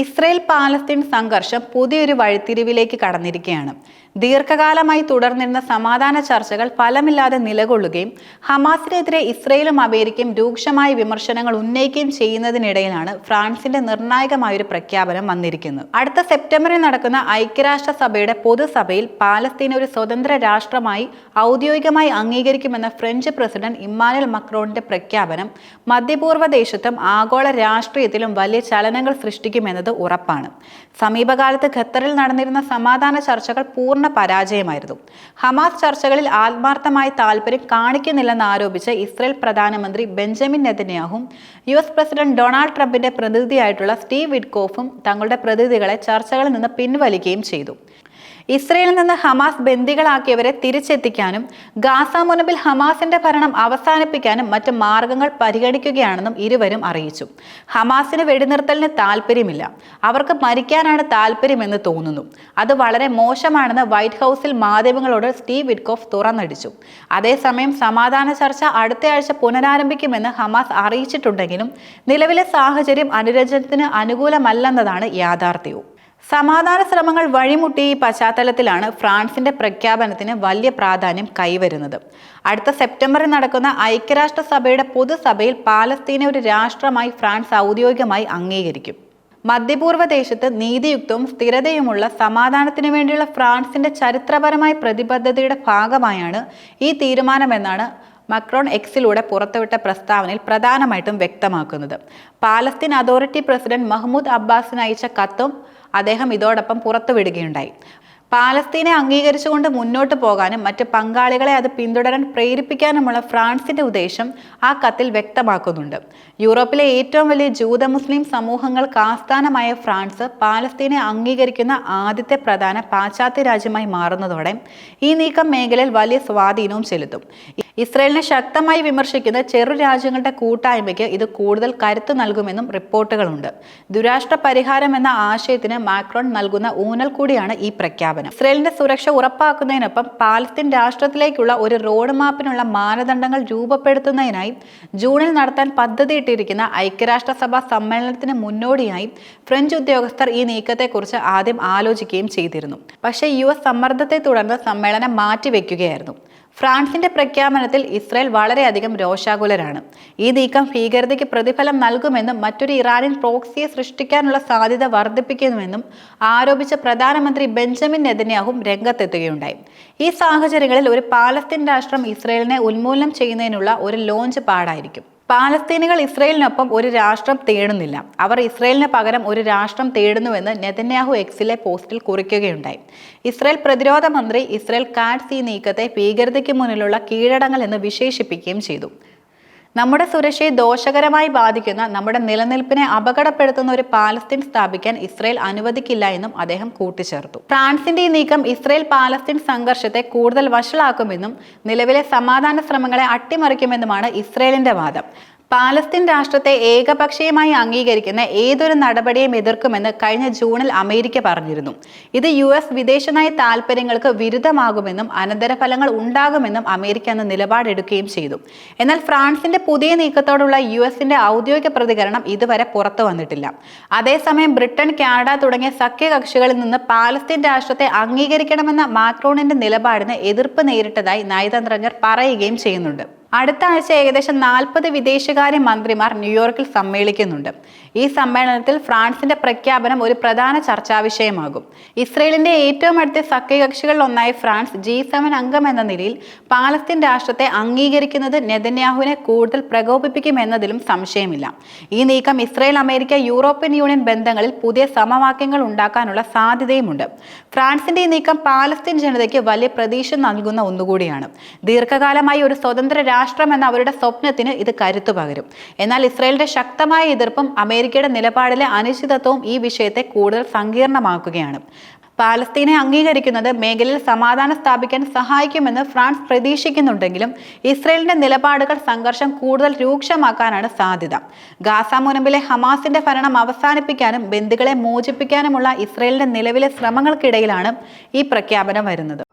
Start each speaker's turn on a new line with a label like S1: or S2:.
S1: Israel Palestine സംഘർഷം പുതിയൊരു വഴിത്തിരിവിലേക്ക് കടന്നിരിക്കുകയാണ്. ദീർഘകാലമായി തുടർന്നിരുന്ന സമാധാന ചർച്ചകൾ ഫലമില്ലാതെ നിലകൊള്ളുകയും ഹമാസിനെതിരെ ഇസ്രയേലും അമേരിക്കയും രൂക്ഷമായ വിമർശനങ്ങൾ ഉന്നയിക്കുകയും ചെയ്യുന്നതിനിടയിലാണ് ഫ്രാൻസിന്റെ നിർണായകമായൊരു പ്രഖ്യാപനം വന്നിരിക്കുന്നത്. അടുത്ത സെപ്റ്റംബറിൽ നടക്കുന്ന ഐക്യരാഷ്ട്ര സഭയുടെ പൊതുസഭയിൽ പാലസ്തീനെ ഒരു സ്വതന്ത്ര രാഷ്ട്രമായി ഔദ്യോഗികമായി അംഗീകരിക്കുമെന്ന ഫ്രഞ്ച് പ്രസിഡന്റ് ഇമ്മാനുൽ മക്രോണിന്റെ പ്രഖ്യാപനം മധ്യപൂർവ ദേശത്തും ആഗോള രാഷ്ട്രീയത്തിലും വലിയ ചലനങ്ങൾ സൃഷ്ടിക്കുമെന്നത് ഉറപ്പാണ്. സമീപകാലത്ത് ഖത്തറിൽ നടന്നിരുന്ന സമാധാന ചർച്ചകൾ പൂർണ പരാജയമായിരുന്നു. ഹമാസ് ചർച്ചകളിൽ ആത്മാർത്ഥമായ താല്പര്യം കാണിക്കുന്നില്ലെന്ന് ആരോപിച്ച് ഇസ്രയേൽ പ്രധാനമന്ത്രി ബെഞ്ചമിൻ നെതന്യാഹും യു എസ് പ്രസിഡന്റ് ഡൊണാൾഡ് ട്രംപിന്റെ പ്രതിനിധിയായിട്ടുള്ള സ്റ്റീവ് വിഡ്കോഫും തങ്ങളുടെ പ്രതിനിധികളെ ചർച്ചകളിൽ നിന്ന് പിൻവലിക്കുകയും ചെയ്തു. ഇസ്രയേലിൽ നിന്ന് ഹമാസ് ബന്ദികളാക്കിയവരെ തിരിച്ചെത്തിക്കാനും ഗാസ മുനമ്പിൽ ഹമാസിന്റെ ഭരണം അവസാനിപ്പിക്കാനും മറ്റ് മാർഗങ്ങൾ പരിഗണിക്കുകയാണെന്നും ഇരുവരും അറിയിച്ചു. ഹമാസിന് വെടിനിർത്തലിന് താല്പര്യമില്ല അവർക്ക് മരിക്കാനാണ് താല്പര്യമെന്ന് തോന്നുന്നു. അത് വളരെ മോശമാണെന്ന് വൈറ്റ് ഹൗസിൽ മാധ്യമങ്ങളോട് സ്റ്റീവ് വിറ്റ്കോഫ് തുറന്നടിച്ചു. അതേസമയം സമാധാന ചർച്ച അടുത്തയാഴ്ച പുനരാരംഭിക്കുമെന്ന് ഹമാസ് അറിയിച്ചിട്ടുണ്ടെങ്കിലും നിലവിലെ സാഹചര്യം അനുരഞ്ജനത്തിന് അനുകൂലമല്ലെന്നതാണ് യാഥാർത്ഥ്യവും. സമാധാന ശ്രമങ്ങൾ വഴിമുട്ടിയ ഈ പശ്ചാത്തലത്തിലാണ് ഫ്രാൻസിന്റെ പ്രഖ്യാപനത്തിന് വലിയ പ്രാധാന്യം കൈവരുന്നത്. അടുത്ത സെപ്റ്റംബറിൽ നടക്കുന്ന ഐക്യരാഷ്ട്രസഭയുടെ പൊതുസഭയിൽ പാലസ്തീനെ ഒരു രാഷ്ട്രമായി ഫ്രാൻസ് ഔദ്യോഗികമായി അംഗീകരിക്കും. മധ്യപൂർവ ദേശത്ത് നീതിയുക്തവും സ്ഥിരതയുമുള്ള സമാധാനത്തിനു വേണ്ടിയുള്ള ഫ്രാൻസിന്റെ ചരിത്രപരമായ പ്രതിബദ്ധതയുടെ ഭാഗമായാണ് ഈ തീരുമാനമെന്നാണ് മക്രോൺ എക്സിലൂടെ പുറത്തുവിട്ട പ്രസ്താവനയിൽ പ്രധാനമായിട്ടും വ്യക്തമാക്കുന്നത്. പാലസ്തീൻ അതോറിറ്റി പ്രസിഡന്റ് മഹ്മൂദ് അബ്ബാസിന് അയച്ച കത്തും അദ്ദേഹം ഇതോടൊപ്പം പുറത്തുവിടുകയുണ്ടായി. പാലസ്തീനെ അംഗീകരിച്ചുകൊണ്ട് മുന്നോട്ട് പോകാനും മറ്റ് പങ്കാളികളെ അത് പിന്തുടരാൻ പ്രേരിപ്പിക്കാനുമുള്ള ഫ്രാൻസിന്റെ ഉദ്ദേശം ആ കത്തിൽ വ്യക്തമാക്കുന്നുണ്ട്. യൂറോപ്പിലെ ഏറ്റവും വലിയ ജൂത മുസ്ലിം സമൂഹങ്ങൾക്ക് ആസ്ഥാനമായ ഫ്രാൻസ് പാലസ്തീനെ അംഗീകരിക്കുന്ന ആദ്യത്തെ പ്രധാന പാശ്ചാത്യ രാജ്യമായി മാറുന്നതോടെ ഈ നീക്കം മേഖലയിൽ വലിയ സ്വാധീനവും ചെലുത്തും. ഇസ്രയേലിനെ ശക്തമായി വിമർശിക്കുന്ന ചെറു രാജ്യങ്ങളുടെ കൂട്ടായ്മയ്ക്ക് ഇത് കൂടുതൽ കരുത്ത് നൽകുമെന്നും റിപ്പോർട്ടുകളുണ്ട്. ദുരാഷ്ട്ര പരിഹാരം എന്ന ആശയത്തിന് മാക്രോൺ നൽകുന്ന ഊന്നൽ കൂടിയാണ് ഈ പ്രഖ്യാപനം. ഇസ്രയേലിന്റെ സുരക്ഷ ഉറപ്പാക്കുന്നതിനൊപ്പം പാലസ്തീൻ രാഷ്ട്രത്തിലേക്കുള്ള ഒരു റോഡ് മാപ്പിനുള്ള മാനദണ്ഡങ്ങൾ രൂപപ്പെടുത്തുന്നതിനായി ജൂണിൽ നടത്താൻ പദ്ധതിയിട്ടിരിക്കുന്ന ഐക്യരാഷ്ട്രസഭാ സമ്മേളനത്തിന് മുന്നോടിയായി ഫ്രഞ്ച് ഉദ്യോഗസ്ഥർ ഈ നീക്കത്തെക്കുറിച്ച് ആദ്യം ആലോചിക്കുകയും ചെയ്തിരുന്നു. പക്ഷേ യു എസ് സമ്മർദ്ദത്തെ തുടർന്ന് സമ്മേളനം മാറ്റിവെക്കുകയായിരുന്നു. ഫ്രാൻസിന്റെ പ്രഖ്യാപനത്തിൽ ഇസ്രായേൽ വളരെയധികം രോഷാകുലരാണ്. ഈ നീക്കം ഭീകരതയ്ക്ക് പ്രതിഫലം നൽകുമെന്നും മറ്റൊരു ഇറാനിയൻ പ്രോക്സിയെ സൃഷ്ടിക്കാനുള്ള സാധ്യത വർദ്ധിപ്പിക്കുന്നുവെന്നും ആരോപിച്ച പ്രധാനമന്ത്രി ബെഞ്ചമിൻ നെതന്യാഹും രംഗത്തെത്തുകയുണ്ടായി. ഈ സാഹചര്യങ്ങളിൽ ഒരു പാലസ്തീൻ രാഷ്ട്രം ഇസ്രയേലിനെ ഉന്മൂലനം ചെയ്യുന്നതിനുള്ള ഒരു ലോഞ്ച് പാടായിരിക്കും. പാലസ്തീനികൾ ഇസ്രയേലിനൊപ്പം ഒരു രാഷ്ട്രം തേടുന്നില്ല. അവർ ഇസ്രയേലിന് പകരം ഒരു രാഷ്ട്രം തേടുന്നുവെന്ന് നെതന്യാഹു എക്സിലെ പോസ്റ്റിൽ കുറിക്കുകയുണ്ടായി. ഇസ്രയേൽ പ്രതിരോധ മന്ത്രി ഇസ്രയേൽ കാറ്റ്സ് ഈ നീക്കത്തെ ഭീകരതയ്ക്ക് മുന്നിലുള്ള കീഴടങ്ങൽ എന്ന് വിശേഷിപ്പിക്കുകയും ചെയ്തു. നമ്മുടെ സുരക്ഷയെ ദോഷകരമായി ബാധിക്കുന്ന നമ്മുടെ നിലനിൽപ്പിനെ അപകടപ്പെടുത്തുന്ന ഒരു പാലസ്തീൻ സ്ഥാപിക്കാൻ ഇസ്രയേൽ അനുവദിക്കില്ല എന്നും അദ്ദേഹം കൂട്ടിച്ചേർത്തു. ഫ്രാൻസിന്റെ ഈ നീക്കം ഇസ്രയേൽ പാലസ്തീൻ സംഘർഷത്തെ കൂടുതൽ വഷളാക്കുമെന്നും നിലവിലെ സമാധാന ശ്രമങ്ങളെ അട്ടിമറിക്കുമെന്നുമാണ് ഇസ്രയേലിന്റെ വാദം. പാലസ്തീൻ രാഷ്ട്രത്തെ ഏകപക്ഷീയമായി അംഗീകരിക്കുന്ന ഏതൊരു നടപടിയും എതിർക്കുമെന്ന് കഴിഞ്ഞ ജൂണിൽ അമേരിക്ക പറഞ്ഞിരുന്നു. ഇത് യു എസ് വിദേശനയ താൽപ്പര്യങ്ങൾക്ക് വിരുദ്ധമാകുമെന്നും അനന്തരഫലങ്ങൾ ഉണ്ടാകുമെന്നും അമേരിക്ക അന്ന് നിലപാടെടുക്കുകയും ചെയ്തു. എന്നാൽ ഫ്രാൻസിന്റെ പുതിയ നീക്കത്തോടുള്ള യു എസിന്റെ ഔദ്യോഗിക പ്രതികരണം ഇതുവരെ പുറത്തു വന്നിട്ടില്ല. അതേസമയം ബ്രിട്ടൻ കാനഡ തുടങ്ങിയ സഖ്യകക്ഷികളിൽ നിന്ന് പാലസ്തീൻ രാഷ്ട്രത്തെ അംഗീകരിക്കണമെന്ന മാക്രോണിന്റെ നിലപാടിന് എതിർപ്പ് നേരിട്ടതായി നയതന്ത്രജ്ഞർ പറയുകയും ചെയ്യുന്നുണ്ട്. അടുത്ത ആഴ്ച ഏകദേശം നാൽപ്പത് വിദേശകാര്യ മന്ത്രിമാർ ന്യൂയോർക്കിൽ സമ്മേളിക്കുന്നുണ്ട്. ഈ സമ്മേളനത്തിൽ ഫ്രാൻസിന്റെ പ്രഖ്യാപനം ഒരു പ്രധാന ചർച്ചാ വിഷയമാകും. ഇസ്രയേലിന്റെ ഏറ്റവും അടുത്ത സഖ്യകക്ഷികളിൽ ഒന്നായ ഫ്രാൻസ് ജി സെവൻ അംഗം എന്ന നിലയിൽ പാലസ്തീൻ രാഷ്ട്രത്തെ അംഗീകരിക്കുന്നത് നെതന്യാഹുവിനെ കൂടുതൽ പ്രകോപിപ്പിക്കുമെന്നതിലും സംശയമില്ല. ഈ നീക്കം ഇസ്രയേൽ അമേരിക്ക യൂറോപ്യൻ യൂണിയൻ ബന്ധങ്ങളിൽ പുതിയ സമവാക്യങ്ങൾ ഉണ്ടാക്കാനുള്ള സാധ്യതയുമുണ്ട്. ഫ്രാൻസിന്റെ ഈ നീക്കം പാലസ്തീൻ ജനതയ്ക്ക് വലിയ പ്രതീക്ഷ നൽകുന്ന ഒന്നുകൂടിയാണ്. ദീർഘകാലമായി ഒരു സ്വതന്ത്ര രാഷ്ട്രം എന്ന അവരുടെ സ്വപ്നത്തിന് ഇത് കരുത്തു പകരും. എന്നാൽ ഇസ്രയേലിന്റെ ശക്തമായ എതിർപ്പും അമേരിക്കയുടെ നിലപാടിലെ അനിശ്ചിതത്വവും ഈ വിഷയത്തെ കൂടുതൽ സങ്കീർണമാക്കുകയാണ്. പാലസ്തീനെ അംഗീകരിക്കുന്നത് മേഖലയിൽ സമാധാനം സ്ഥാപിക്കാൻ സഹായിക്കുമെന്ന് ഫ്രാൻസ് പ്രതീക്ഷിക്കുന്നുണ്ടെങ്കിലും ഇസ്രയേലിന്റെ നിലപാടുകൾ സംഘർഷം കൂടുതൽ രൂക്ഷമാക്കാനാണ് സാധ്യത. ഗാസ മുനമ്പിലെ ഹമാസിന്റെ ഭരണം അവസാനിപ്പിക്കാനും ബന്ധുക്കളെ മോചിപ്പിക്കാനുമുള്ള ഇസ്രയേലിന്റെ നിലവിലെ ശ്രമങ്ങൾക്കിടയിലാണ് ഈ പ്രഖ്യാപനം വരുന്നത്.